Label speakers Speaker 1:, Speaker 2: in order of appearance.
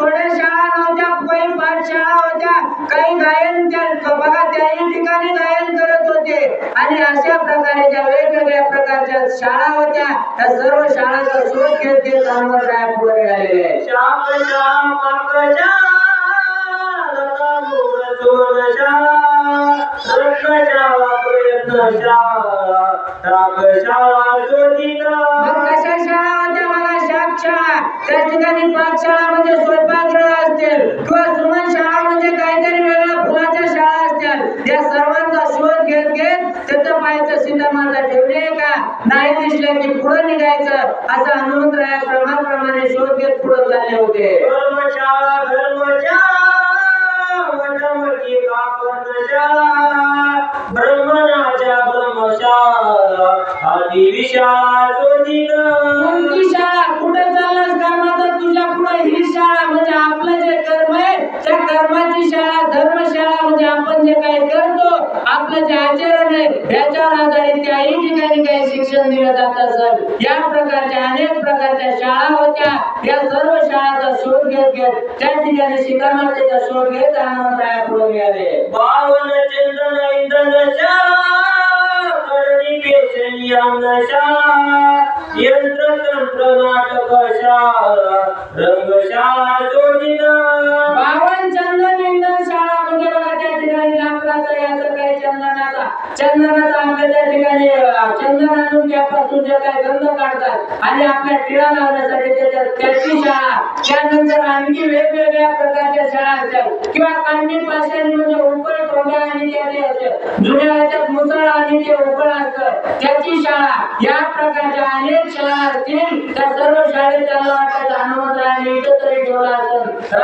Speaker 1: थोड्या शाळा नव्हत्या काही पाठशाळा होत्या. काही गायन त्या बघा त्याही ठिकाणी गायन करत होते. आणि अशा प्रकारे ज्या वेगवेगळ्या प्रकारच्या शाळा होत्या त्या सर्व शाळांचा शोध घेत घेत पुढे
Speaker 2: श्याम श्याम
Speaker 1: ठिकाणी पाकशाळा म्हणजे स्वयंपाकगृह असतील. किंवा सुमन शाळा म्हणजे काहीतरी वेगळ्या फुलाच्या शाळा असतील. या सर्वांचा शोध घेत घेत पाहायचं ठेवली का? नाही दिसलं की पुढे निघायचं. असं हनुमंतराया क्रमाप्रमाणे शोध घेत पुढे चालले होते.
Speaker 2: धर्मशाळा धर्मशाळा वटमटी कापडशाळा
Speaker 1: कुठे चाललास तुझ्या पुढे ही शाळा म्हणजे आपलं जे कर्म आहे त्या कर्माची शाळा धर्मशाळा म्हणजे आपण जे करतो आपलं जे आचरण आहे याच्यावर आधारित त्याही ठिकाणी काही शिक्षण दिलं जात असत या प्रकारच्या अनेक प्रकारच्या शाळा होत्या. या सर्व शाळाचा शोध घेत घेत त्या ठिकाणी शिकामातेचा शोध घेत हनुमंतराया पुढे मिळाले
Speaker 2: बावन चंदन इंद्र केशरी
Speaker 1: बावन चंदन इंधन शाळा त्या ठिकाणी लाकडाचा याचा काही चंदनाचा चंदनाचा आपल्या त्या ठिकाणी त्यापासून जे काही गंध काढतात आणि आपल्या टिळा लावण्यासाठी त्याच्यात त्याची शाळा त्यानंतर आणखी वेगवेगळ्या प्रकारच्या शाळा असतात. किंवा कांडी पाषाणी म्हणजे उकळ आणि जुन्या म्हणजे ह्याच्यात मुसळ त्याची शाळा या प्रकारच्या अनेक शाळा असतील त्या सर्व शाळेत त्यांना वाटायचं हनुमंतराने एकत्र ठेवला असेल.